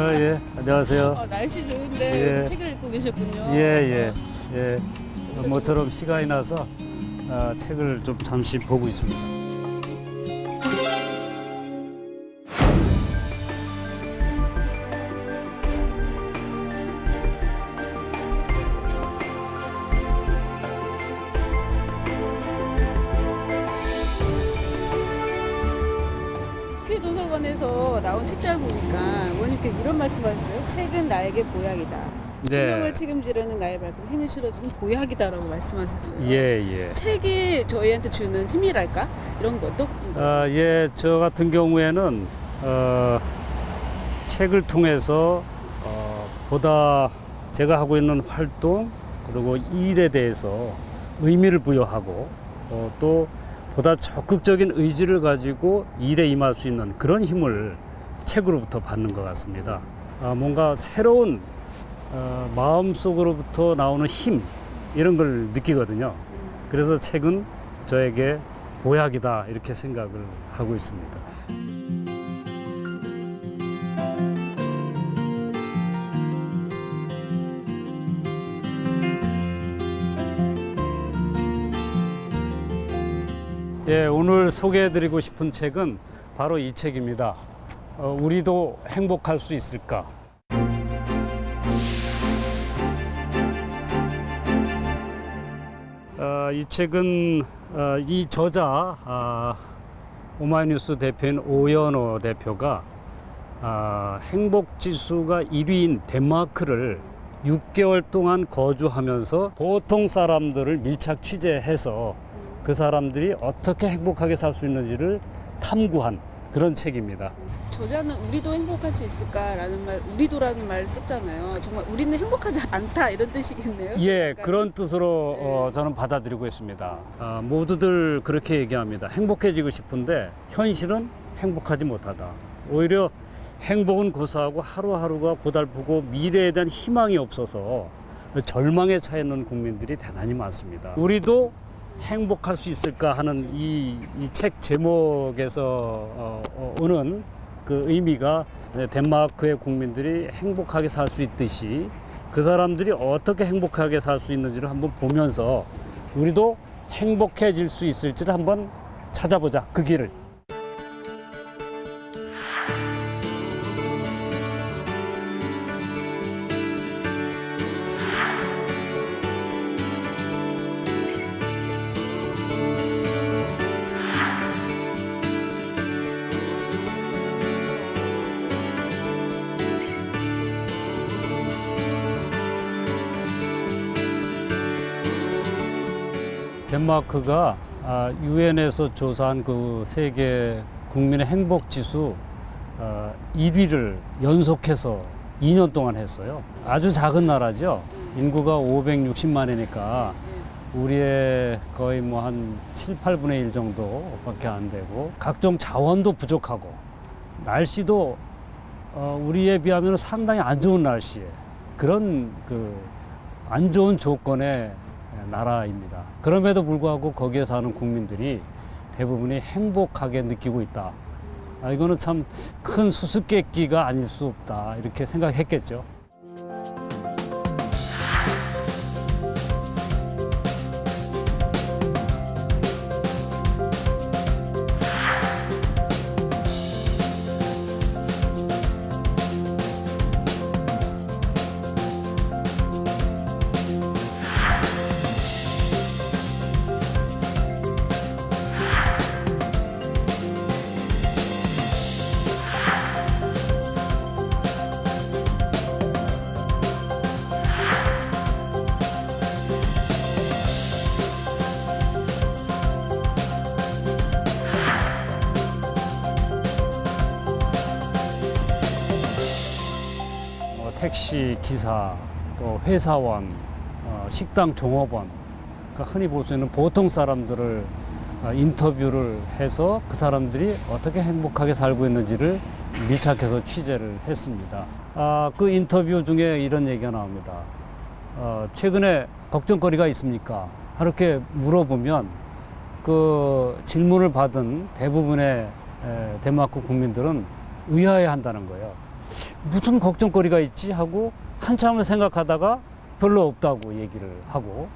어, 예, 안녕하세요. 어, 날씨 좋은데 예. 책을 읽고 계셨군요. 예, 예, 예. 모처럼 시간이 나서 아, 책을 좀 잠시 보고 있습니다. 나온 책자를 보니까 원님께 이런 말씀하셨어요. 책은 나에게 보약이다. 생명을 네. 책임지려는 나의 발걸음 힘을 실어주는 보약이다라고 말씀하셨어요. 예, 예. 책이 저희한테 주는 힘이랄까 이런 것도 아, 예, 저 같은 경우에는 어, 책을 통해서 어, 보다 제가 하고 있는 활동 그리고 이 일에 대해서 의미를 부여하고 어, 또 보다 적극적인 의지를 가지고 일에 임할 수 있는 그런 힘을 책으로부터 받는 것 같습니다. 아, 뭔가 새로운 어, 마음속으로부터 나오는 힘 이런 걸 느끼거든요. 그래서 책은 저에게 보약이다 이렇게 생각을 하고 있습니다. 예, 오늘 소개해드리고 싶은 책은 바로 이 책입니다. 어, 우리도 행복할 수 있을까? 어, 이 책은 어, 이 저자 아, 오마이뉴스 대표인 오연호 대표가 아, 행복 지수가 1위인 덴마크를 6개월 동안 거주하면서 보통 사람들을 밀착 취재해서 그 사람들이 어떻게 행복하게 살 수 있는지를 탐구한 그런 책입니다. 저자는 우리도 행복할 수 있을까라는 말, 우리도라는 말 썼잖아요. 정말 우리는 행복하지 않다 이런 뜻이겠네요. 예, 그러니까 그런 뜻으로 어, 저는 받아들이고 있습니다. 아, 모두들 그렇게 얘기합니다. 행복해지고 싶은데 현실은 행복하지 못하다. 오히려 행복은 고사하고 하루하루가 고달프고 미래에 대한 희망이 없어서 절망에 처해 있는 국민들이 대단히 많습니다. 우리도 행복할 수 있을까 하는 이 책 제목에서 어, 어, 오는 그 의미가 덴마크의 국민들이 행복하게 살 수 있듯이 그 사람들이 어떻게 행복하게 살 수 있는지를 한번 보면서 우리도 행복해질 수 있을지를 한번 찾아보자. 그 길을 덴마크가 아, 유엔에서 조사한 그 세계 국민의 행복 지수 어, 1위를 연속해서 2년 동안 했어요. 아주 작은 나라죠. 인구가 560만이니까 우리의 거의 뭐 한 7, 8분의 1 정도밖에 안 되고 각종 자원도 부족하고 날씨도 어, 우리에 비하면 상당히 안 좋은 날씨에 그런 그 안 좋은 조건의 나라입니다. 그럼에도 불구하고 거기에 사는 국민들이 대부분이 행복하게 느끼고 있다. 아, 이거는 참 큰 수수께끼가 아닐 수 없다. 이렇게 생각했겠죠. 택시 기사, 또 회사원, 어, 식당 종업원, 그러니까 흔히 볼 수 있는 보통 사람들을 어, 인터뷰를 해서 그 사람들이 어떻게 행복하게 살고 있는지를 밀착해서 취재를 했습니다. 아, 그 인터뷰 중에 이런 얘기가 나옵니다. 어, 최근에 걱정거리가 있습니까? 이렇게 물어보면 그 질문을 받은 대부분의 에, 덴마크 국민들은 의아해 한다는 거예요. 무슨 걱정거리가 있지 하고 한참을 생각하다가 별로 없다고 얘기를 하고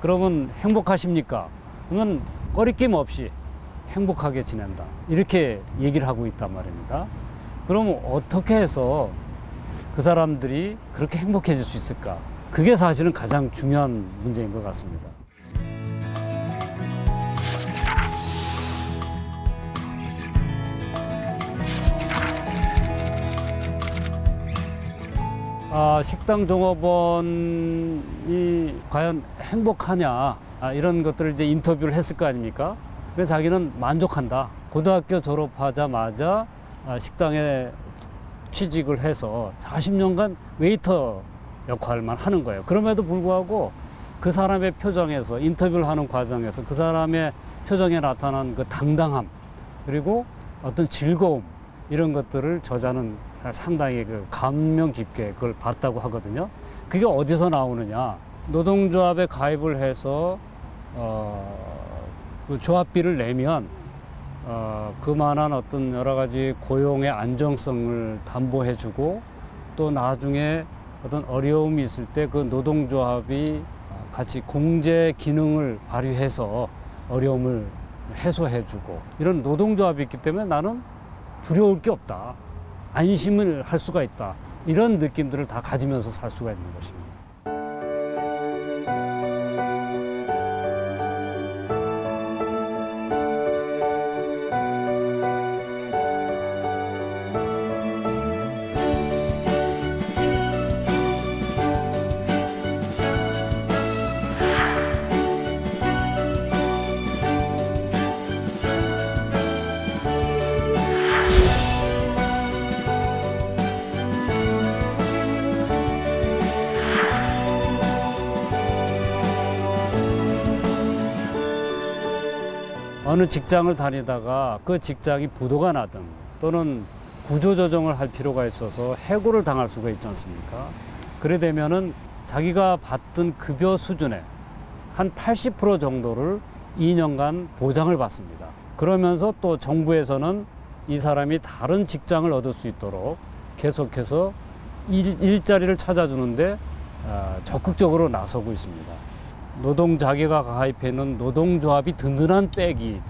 그러면 행복하십니까? 그러면 꺼리낌 없이 행복하게 지낸다. 이렇게 얘기를 하고 있단 말입니다. 그럼 어떻게 해서 그 사람들이 그렇게 행복해질 수 있을까? 그게 사실은 가장 중요한 문제인 것 같습니다. 아, 식당 종업원이 과연 행복하냐 아, 이런 것들을 이제 인터뷰를 했을 거 아닙니까? 그래서 자기는 만족한다. 고등학교 졸업하자마자 아, 식당에 취직을 해서 40년간 웨이터 역할만 하는 거예요. 그럼에도 불구하고 그 사람의 표정에서 인터뷰를 하는 과정에서 그 사람의 표정에 나타난 그 당당함 그리고 어떤 즐거움 이런 것들을 저자는 상당히 그 감명 깊게 그걸 봤다고 하거든요. 그게 어디서 나오느냐? 노동조합에 가입을 해서 어, 그 조합비를 내면 어, 그만한 어떤 여러 가지 고용의 안정성을 담보해주고 또 나중에 어떤 어려움이 있을 때 그 노동조합이 같이 공제 기능을 발휘해서 어려움을 해소해주고 이런 노동조합이 있기 때문에 나는 두려울 게 없다. 안심을 할 수가 있다. 이런 느낌들을 다 가지면서 살 수가 있는 것입니다. 어느 직장을 다니다가 그 직장이 부도가 나든 또는 구조조정을 할 필요가 있어서 해고를 당할 수가 있지 않습니까? 그래 되면은 자기가 받던 급여 수준의 한 80% 정도를 2년간 보장을 받습니다. 그러면서 또 정부에서는 이 사람이 다른 직장을 얻을 수 있도록 계속해서 일, 일자리를 찾아주는데 아, 적극적으로 나서고 있습니다. 노동 자계가 가입해 있는 노동조합이 든든한 백이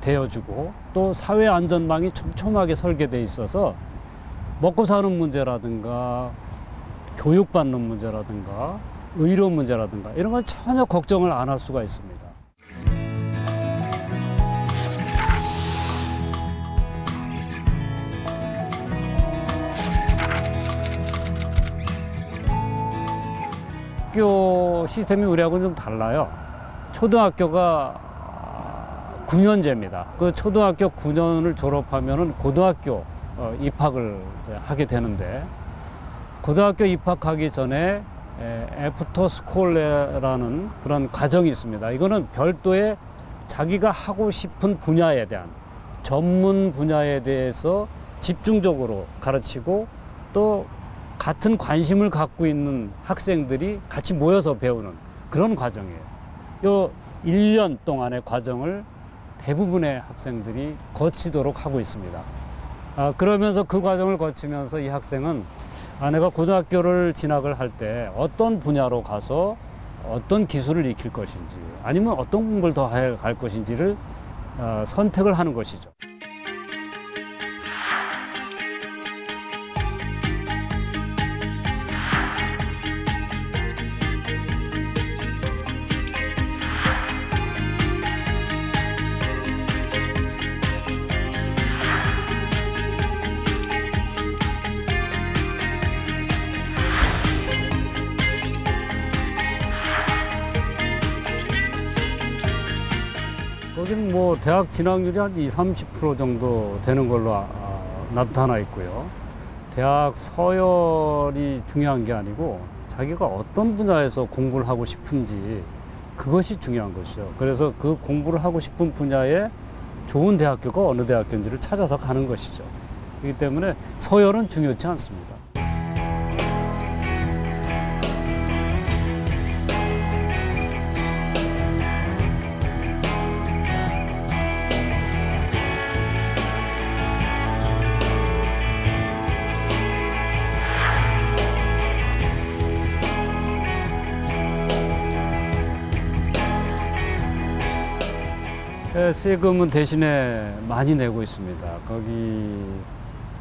되어주고 또 사회 안전망이 촘촘하게 설계돼 있어서 먹고 사는 문제라든가 교육받는 문제라든가 의료 문제라든가 이런 건 전혀 걱정을 안 할 수가 있습니다. 학교 시스템이 우리하고는 좀 달라요. 초등학교가 9년제입니다. 그 초등학교 9년을 졸업하면은 고등학교 어, 입학을 하게 되는데 고등학교 입학하기 전에 에, 애프터 스콜레라는 그런 과정이 있습니다. 이거는 별도의 자기가 하고 싶은 분야에 대한 전문 분야에 대해서 집중적으로 가르치고 또 같은 관심을 갖고 있는 학생들이 같이 모여서 배우는 그런 과정이에요. 요 1년 동안의 과정을 대부분의 학생들이 거치도록 하고 있습니다. 아, 그러면서 그 과정을 거치면서 이 학생은 아, 내가 고등학교를 진학을 할 때 어떤 분야로 가서 어떤 기술을 익힐 것인지 아니면 어떤 공부를 더해갈 것인지를 어, 선택을 하는 것이죠. 대학 진학률이 한 20, 30% 정도 되는 걸로 아, 나타나 있고요. 대학 서열이 중요한 게 아니고 자기가 어떤 분야에서 공부를 하고 싶은지 그것이 중요한 것이죠. 그래서 그 공부를 하고 싶은 분야에 좋은 대학교가 어느 대학교인지를 찾아서 가는 것이죠. 그렇기 때문에 서열은 중요치 않습니다. 세금은 대신에 많이 내고 있습니다. 거기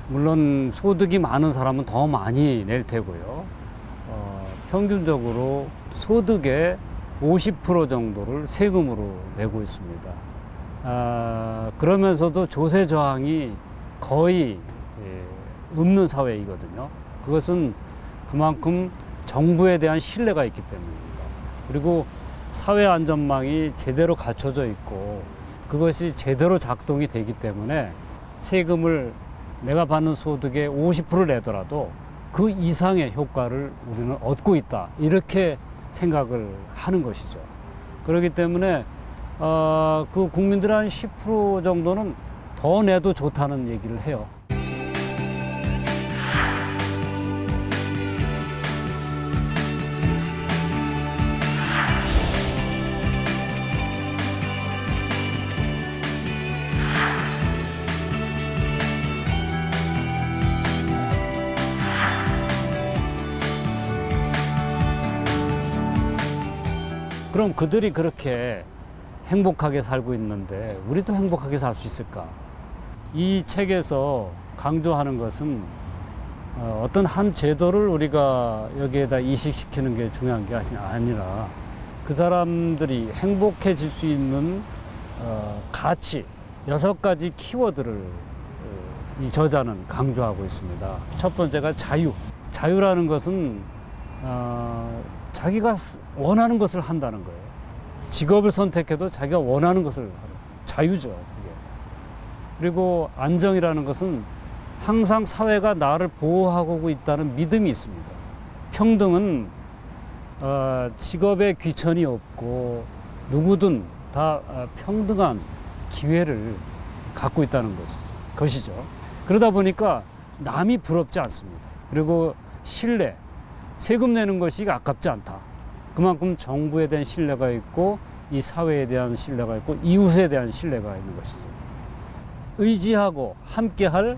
물론 소득이 많은 사람은 더 많이 낼 테고요. 어, 평균적으로 소득의 50% 정도를 세금으로 내고 있습니다. 아, 그러면서도 조세 저항이 거의 예, 없는 사회이거든요. 그것은 그만큼 정부에 대한 신뢰가 있기 때문입니다. 그리고 사회 안전망이 제대로 갖춰져 있고 그것이 제대로 작동이 되기 때문에 세금을 내가 받는 소득의 50%를 내더라도 그 이상의 효과를 우리는 얻고 있다. 이렇게 생각을 하는 것이죠. 그렇기 때문에 어, 그 국민들 한 10% 정도는 더 내도 좋다는 얘기를 해요. 그럼 그들이 그렇게 행복하게 살고 있는데 우리도 행복하게 살 수 있을까? 이 책에서 강조하는 것은 어, 어떤 한 제도를 우리가 여기에다 이식시키는 게 중요한 게 아니- 아니라 그 사람들이 행복해질 수 있는 어, 가치 여섯 가지 키워드를 어, 이 저자는 강조하고 있습니다. 첫 번째가 자유. 자유라는 것은 어, 자기가 스- 원하는 것을 한다는 거예요. 직업을 선택해도 자기가 원하는 것을 하는 자유죠. 그게. 그리고 안정이라는 것은 항상 사회가 나를 보호하고 있다는 믿음이 있습니다. 평등은 어, 직업에 귀천이 없고 누구든 다 어, 평등한 기회를 갖고 있다는 것, 것이죠. 그러다 보니까 남이 부럽지 않습니다. 그리고 신뢰, 세금 내는 것이 아깝지 않다. 그만큼 정부에 대한 신뢰가 있고 이 사회에 대한 신뢰가 있고 이웃에 대한 신뢰가 있는 것이죠. 의지하고 함께할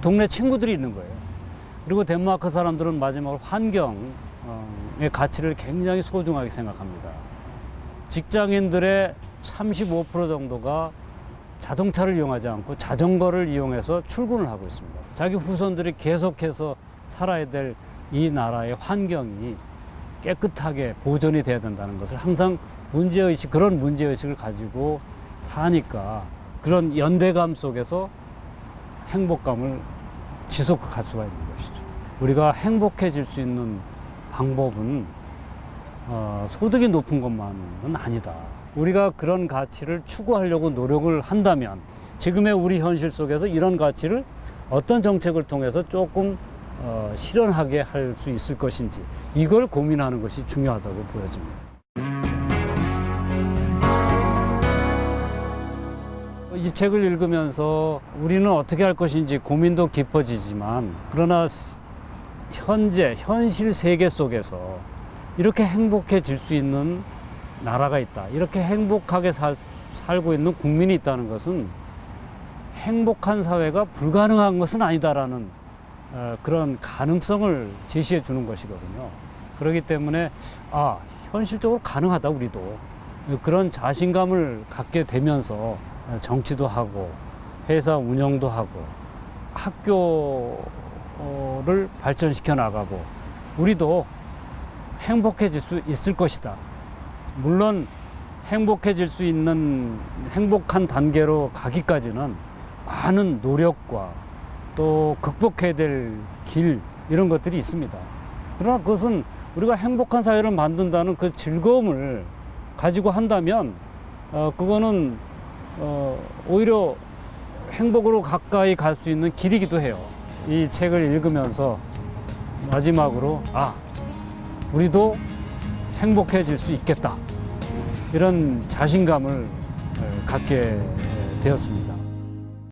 동네 친구들이 있는 거예요. 그리고 덴마크 사람들은 마지막으로 환경의 가치를 굉장히 소중하게 생각합니다. 직장인들의 35% 정도가 자동차를 이용하지 않고 자전거를 이용해서 출근을 하고 있습니다. 자기 후손들이 계속해서 살아야 될 이 나라의 환경이 깨끗하게 보존이 돼야 된다는 것을 항상 문제의식, 그런 문제의식을 가지고 사니까 그런 연대감 속에서 행복감을 지속할 수가 있는 것이죠. 우리가 행복해질 수 있는 방법은 어, 소득이 높은 것만은 아니다. 우리가 그런 가치를 추구하려고 노력을 한다면 지금의 우리 현실 속에서 이런 가치를 어떤 정책을 통해서 조금 어, 실현하게 할 수 있을 것인지 이걸 고민하는 것이 중요하다고 보여집니다. 이 책을 읽으면서 우리는 어떻게 할 것인지 고민도 깊어지지만 그러나 스- 현재 현실 세계 속에서 이렇게 행복해질 수 있는 나라가 있다. 이렇게 행복하게 살, 살고 있는 국민이 있다는 것은 행복한 사회가 불가능한 것은 아니다라는 어, 그런 가능성을 제시해 주는 것이거든요. 그렇기 때문에 아 현실적으로 가능하다 우리도 그런 자신감을 갖게 되면서 어, 정치도 하고 회사 운영도 하고 학교를 발전시켜 나가고 우리도 행복해질 수 있을 것이다. 물론 행복해질 수 있는 행복한 단계로 가기까지는 많은 노력과 또 극복해야 될 길 이런 것들이 있습니다. 그러나 그것은 우리가 행복한 사회를 만든다는 그 즐거움을 가지고 한다면 어, 그거는 어, 오히려 행복으로 가까이 갈 수 있는 길이기도 해요. 이 책을 읽으면서 마지막으로 아 우리도 행복해질 수 있겠다 이런 자신감을 어, 갖게 되었습니다.